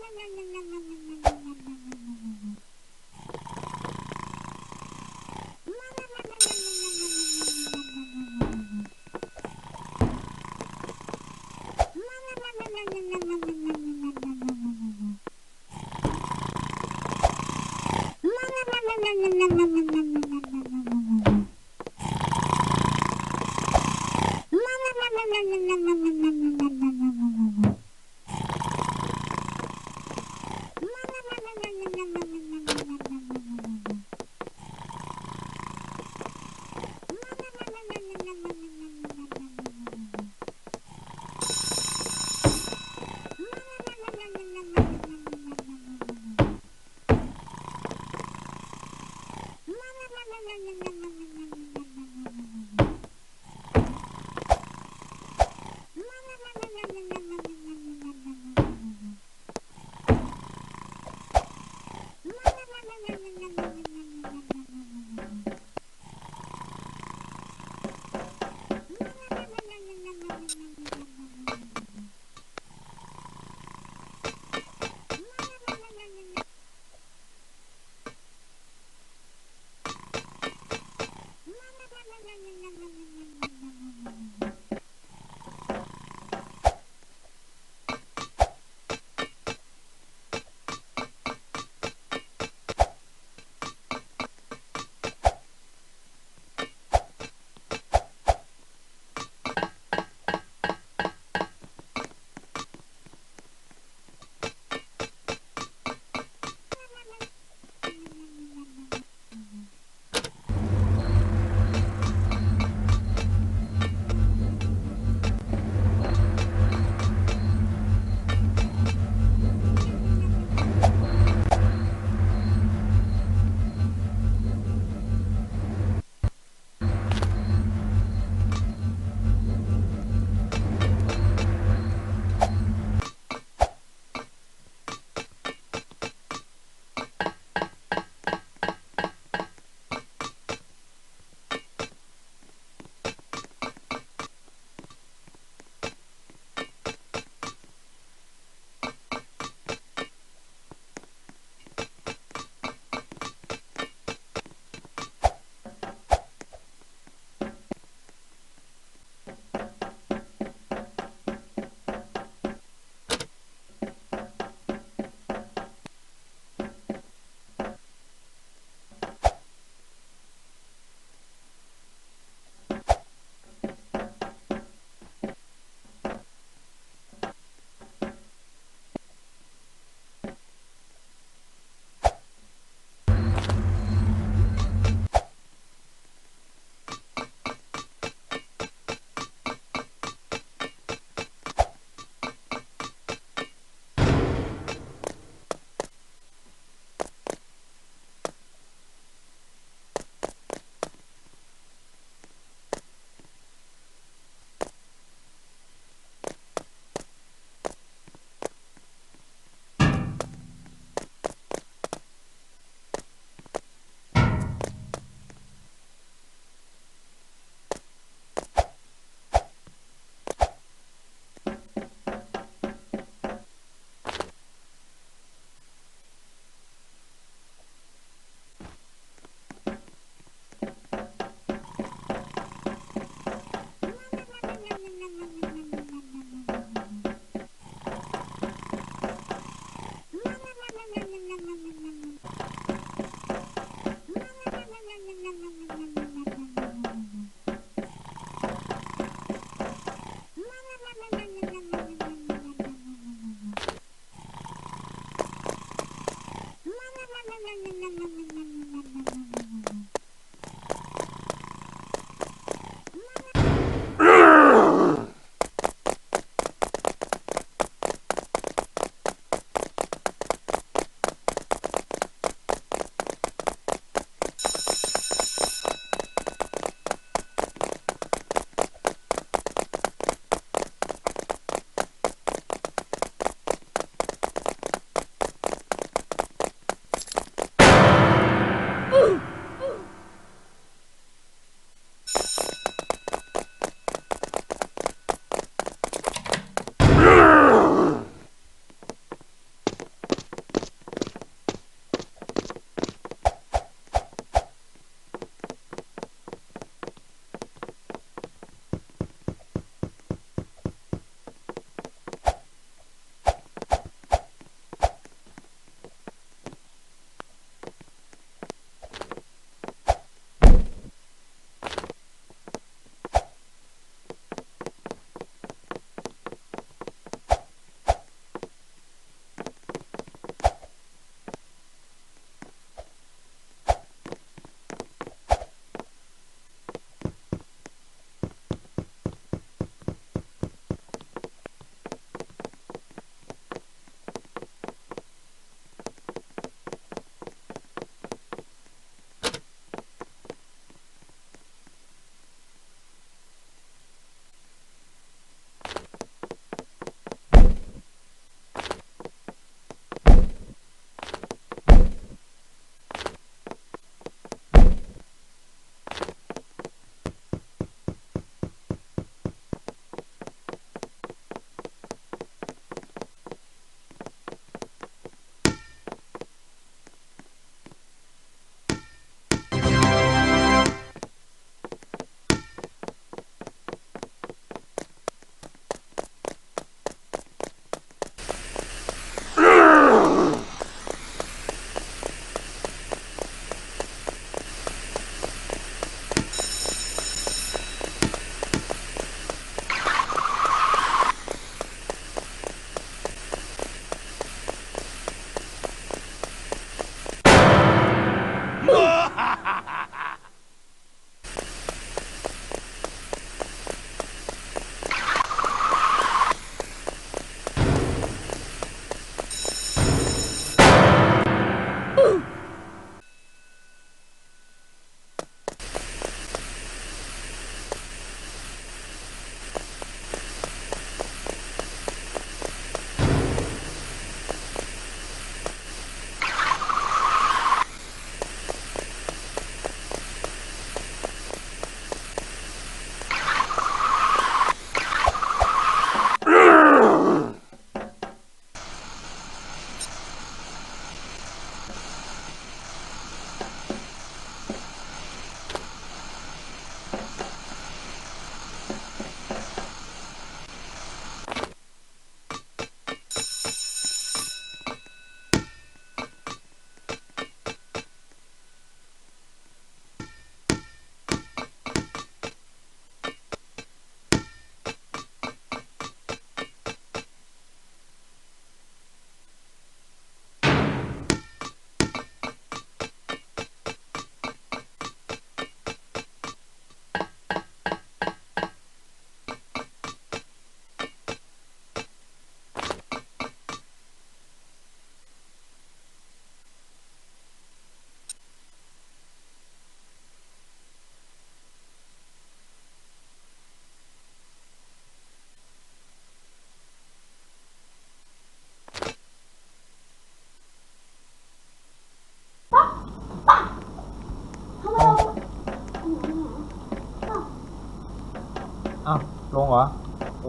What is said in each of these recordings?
nhanh nhanh nhanh nhanh nhanh nhanh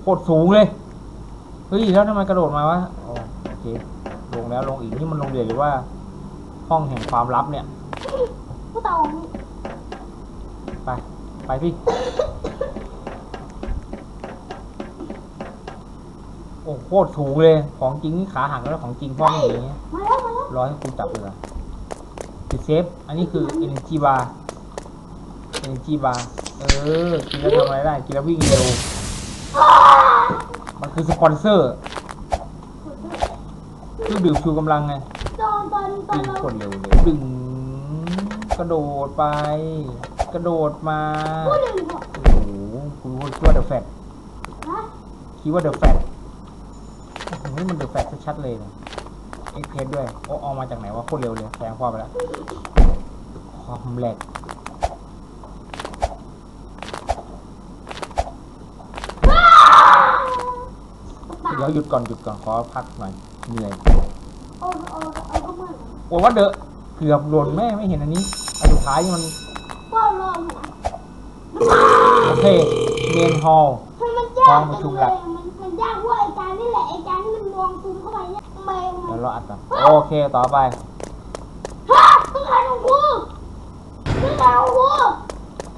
โคตรสูงเลย เฮ้ย แล้วทำไมกระโดดมาวะอ๋อโอเค ลงแล้วลงอีกนี่มันโรงเรียนหรือว่า ห้องแห่งความลับเนี่ย ผู้ตองไป ไปพี่ โอ้โคตรสูงเลย ของจริงนี่ขาหักแล้วของจริงพ่อไม่เห็นอย่างเงี้ยมาแล้วมาแล้วรอให้คุณจับเลยเหรอปิดเซฟ อันนี้คือ energy bar energy bar เออ กินแล้วทำอะไรได้ กินแล้ววิ่งเร็ว มันคือสปอนเซอร์คือดื่มชูกำลังไงตอนตอนตอนวิ่งเราคนเร็วเลยดึง กระโดดไป กระโดดมาพูดหนึ่งบอกโอ้โหคุณคิดว่าเดอะแฟตนะคิดว่าเดอะแฟตนี่มันเดอะแฟตชัดๆเลยนะเอ็กเพสด้วยโอ้เอามาจากไหนวะโคตรเร็วเลยแซงพ่อไปแล้วความแหลกเดี๋ยวหยุดก่อนหยุดก่อนขอพักหน่อยเหนื่อยเอาเอาเอาเข้ามาโอ้ว่าเดอะเกือบหล่นแม่ไม่เห็นอันนี้อันสุดท้ายนี่มันก็ลองนะโอเคเมนฮอลทำไมมันยากห้องประชุจัมงหลัเลกยมันมันยากเพราะไอ้จานนี่แหละไอ้จานที่มันมองซูมเข้าไปเนี่ยทำไมมัเดี๋ยนวเราอัดก่อนโอเคต่อไป ฮะตู้ใครของกูตู้ใครของกู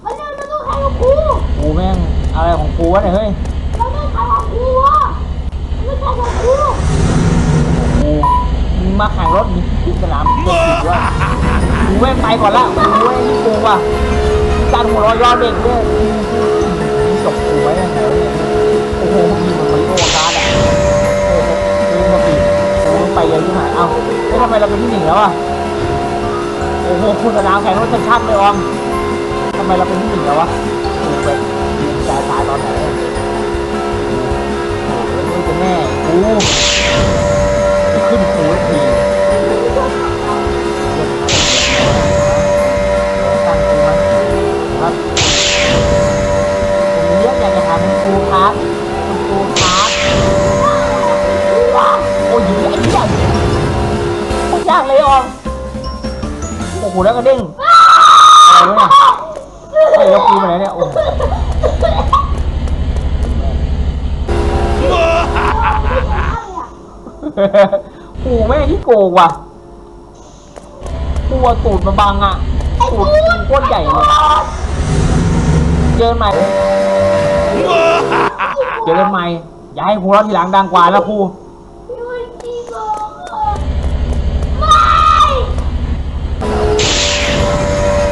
มันเนี่มันต้ใครของกู กูแม่งอะไรของกูวะเนี่ยเฮ้ย มันต้องใครของกูวะ มันต้องใครของกูกูมึงมาแข่งรถที่สนามตัวจริงว่ากูแม่งไปก่อนละกูแม่งนี่กูว่ะจานหัวร้อยยอนเด็กด้วยจบกูไว้ยังไงโอ้โหมีเหมือนมาริโอคาร์ดอะโอ้โหเล่นมาปีโอ้โหไปเลยที่ไหนเอ้าเฮ้ยทำไมเราเป็นที่หนึ่งแล้วอะโอ้โหคุณสนามแข่งรถชัดๆเลยออมทำไมเราเป็นที่หนึ่งแล้ววะกูไปยืนจ่ายตายตอนไหนโอ้โหจะแน่ ขึ้นกูทีตั้งมาครับผมเรียกอยากจะถามคุณครูครับคุณครูครับโอ้ยอ้เหี้ยโคตรยากเลยออมโอ้โหแล้วก็เด้งอะไรวะเนี่ยไอ้ยแล้วกูไปไหนเนี่ยโอ้ กูแม่งที่โกงว่ะกูตูดมาบังอะตูดกูโคตรใหญ่เลยเจอกันใหม่เจอกันใหม่อย่าให้หัวเราะทีหลังดังกว่านะครูยูจีโก้ไม่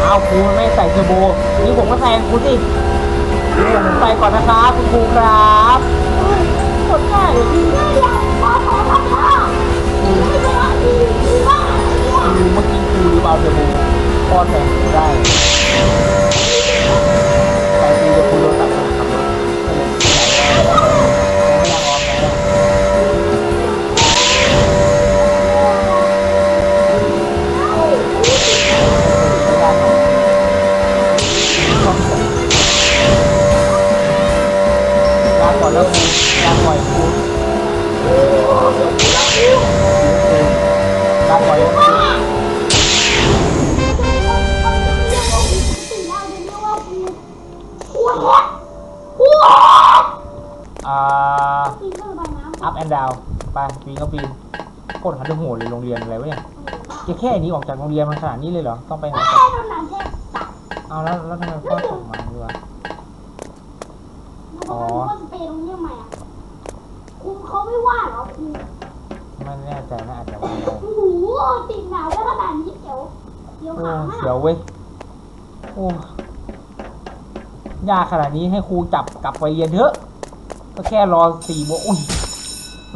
เอาครูไม่ใส่เทอร์โบนี่ผมก็แซงครูสิครูผมไปก่อนนะครับคุณครูครับโคตรง่ายเลย ม่อยากขอขอทำท่าไม่ใช่ว่าดีดีมากเนี่ยครูเมื่อกี้ครูหรือเปล่าเทอร์โบพ่อแซงกูได้ up and down ไปปีนก็ปีนโคตรหันไปโหดเลยโรงเรียนอะไรวะเนี่ยจะแค่นี้ออกจากโรงเรียนมันขนาดนี้เลยเหรอต้องไปไหนต่อเอาแล้วแล้วทำไมพ่อส่งมาด้วยวะคุเขาไม่ว่าหรอคุไม่แน่ใจนะอาจจะว่าได้โอ้โหติดหนาวได้ขนาดนี้เดี๋ยวเดี๋ยวโอ้ขาเสียวเว้ยโอ้ยากขนาดนี้ให้ครูจับกลับไปเรียนเถอะ ก็แค่รอสี่โมงอุ้ย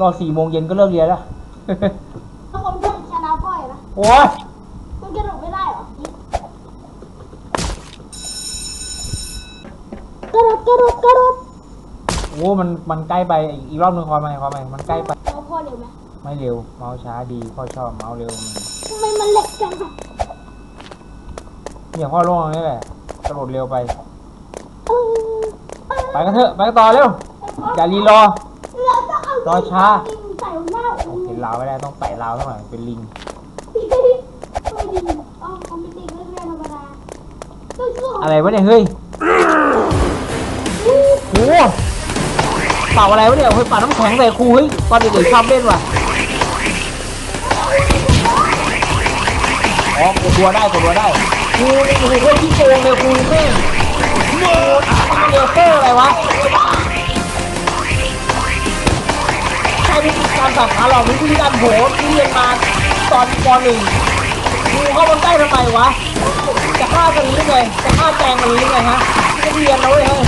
รอสี่โมงเย็นก็เลิกเรียนแล้วถ้าคนชอบชนะพ่อยนะโอ้ยมันกระโดดไม่ได้หรอกระโดดกระโดดกระโดดโอ้มันมันใกล้ไปอีกอีกรอบนึงคอยมาคอยมามันใกล้ไปแล้วพ่อเร็วไหมไม่เร็วเมาส์ช้าดีพ่อชอบเมาส์เร็วมันทำไมมันเล็กจังอะเนี่ยพ่อลงตรงนี้แหละกระโดดเร็วไปเออเออไปกันเถอะไปกันต่อเร็วอย่ารีรอ เราจะเอารอช้าลิงใส่หน้าโอเคลาวไม่ได้ต้องไต่ลาวเท่าไหร่เป็นลิงไม่ดีอ๋อเขาไม่ติดเรื่องธรรมดาสู้ๆอะไรวะเนี่ยเฮ้ยโอ้โหเป่าอะไรวะเนี่ยเฮ้ยเป่าน้ำแข็งใส่ครูเฮ้ยตอนเด็กๆชอบเล่นว่ะอ๋อกดตัวได้กดตัวได้ครูนี่โอ้โหโคตรขี้โกงเลยครูแม่งโอ้โหมันเลเซอร์อะไรวะ วิธีการสับขาหลอกวิธีการโหนที่เรียนมาตอนปหนึ่งมูเข้ามาใกล้ทำไมวะ จะฆ่ากันนี้ไงจะฆ่าแจงกันนี้ไงฮะไม่เรียนนะเว้ยเฮ้ย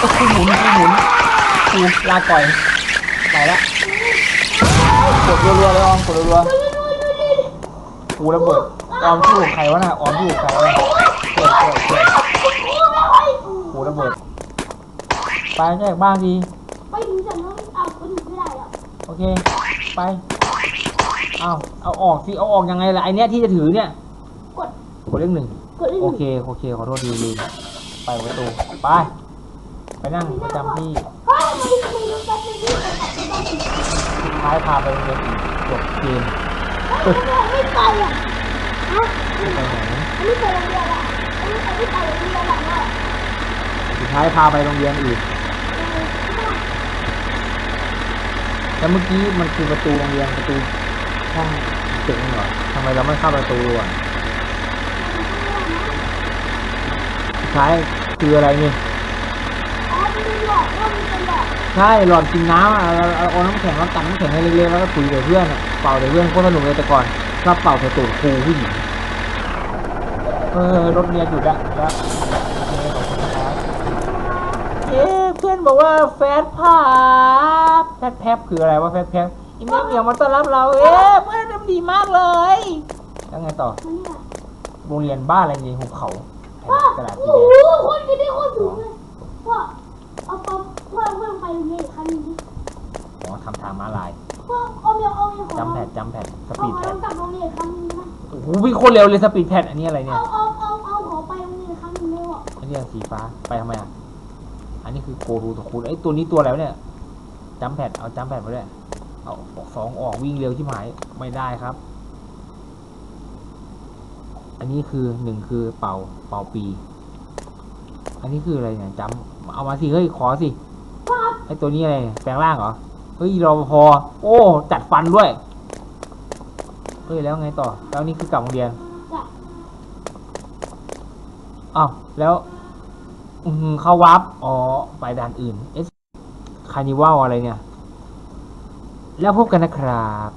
โอ้โหหมุนหมุนครูลาก่อยไปละกดรัวๆเลยออมกดรัวๆครูระเบิดออมที่อยู่ใครวะน่ะออมที่อยู่ใครวะเกิดเกิดเกิดครูระเบิดไปแยกบ้านดี เค ไป เอาเอาออกสิ เอาออกยังไงล่ะไอเนี้ยที่จะถือเนี่ย กด กดเลขหนึ่งกดได้หโอนึ่งเค โอเค ขอโทษดีลืมไปประตูไป ไปนั่งประจำที่เฮ้ยมันมีมันจะเป็นที่ตัดสินใจสุดท้ายพาไปโรงเรียนอีกจบเกมเฮ้ยไม่ไปอะฮะไปไหนอันนี้ไปโรงเรียนอะอันนี้อันนี้ไปโรงเรียนหลังอะสุดท้ายพาไปโรงเรียนอีก แล้วเมื่อกี้มันคือประตูโรงเรียนประตูห้องเด็กเหรอทำไมเราไม่เข้าประตูอะสุดท้ายคืออะไรนี่ใช่หลอดกินน้ำอะเราเอาน้ำแข็งแล้วตักน้ำแข็งให้เล็กๆแล้วก็คุยกับเพื่อนอะเป่ากับเพื่อนโคตรสนุกเลยแต่ก่อนชอบเป่าใส่ตูดครูผู้หญิงเออรถเมียหยุดละแล้วขอบคุณนะครับ เอ๊ะเพื่อนบอกว่าแฟดภาพแฟดแพบคืออะไรวะแฟดแพบอีเมลเหมียวมาต้อนรับเรา เอ๊ะเพื่อนทำดีมากเลยแล้วไงต่อมันเนี่ยโรงเรียนบ้านอะไรนี่หุบเขาแผ่นว้ากระดาษโอ้สีโหแดงคนไม่ได้คนสูงเลยว่าเอาปั๊มเพื่อนเพื่อนไปโรงเรียนอีกครั้งหนึงดิอ๋อทำทางม้าลายเพื่อนเอาเมียเอาเมียขอจำแพดจำแพดสเอาปีดขอแพลดองกลับโรงเรียนอีกครั้งหนึงนะโอ้โหวิ่งโคตรเร็วเลยสปีดแพดอันนี้อะไรเนี่ยเอาเอาเอาเอาขอไปโรงเรียนอีกครั้งหนึงเลยว่ะอันนี้สีฟ้าไปทำไมอะ อันนี้คือโกรูตะคูดไอ้ยตัวนี้ตัวอะไรวะเนี่ยจัมแพดเอาจัมแพดมาด้วยเอาสองออกวิ่งเร็วที่หมายไม่ได้ครับ อันนี้คือหนึ่งคือเป่าเป่าปี อันนี้คืออะไรเนี่ยจำเอามาสิเฮ้ยขอสิครับไอ้ตัวนี้อะไรเนี่ยแปลงร่างเหรอเฮ้ยรอพอ โอ้ จัดฟันด้วยเฮ้ยแล้วไงต่อ แล้วนี่คือกลับโรงเรียนจะอ้าวแล้ว อืมเข้าวับอ๋อไปด่านอื่นเอสคานิวัลอะไรเนี่ย แล้วพบกันนะครับ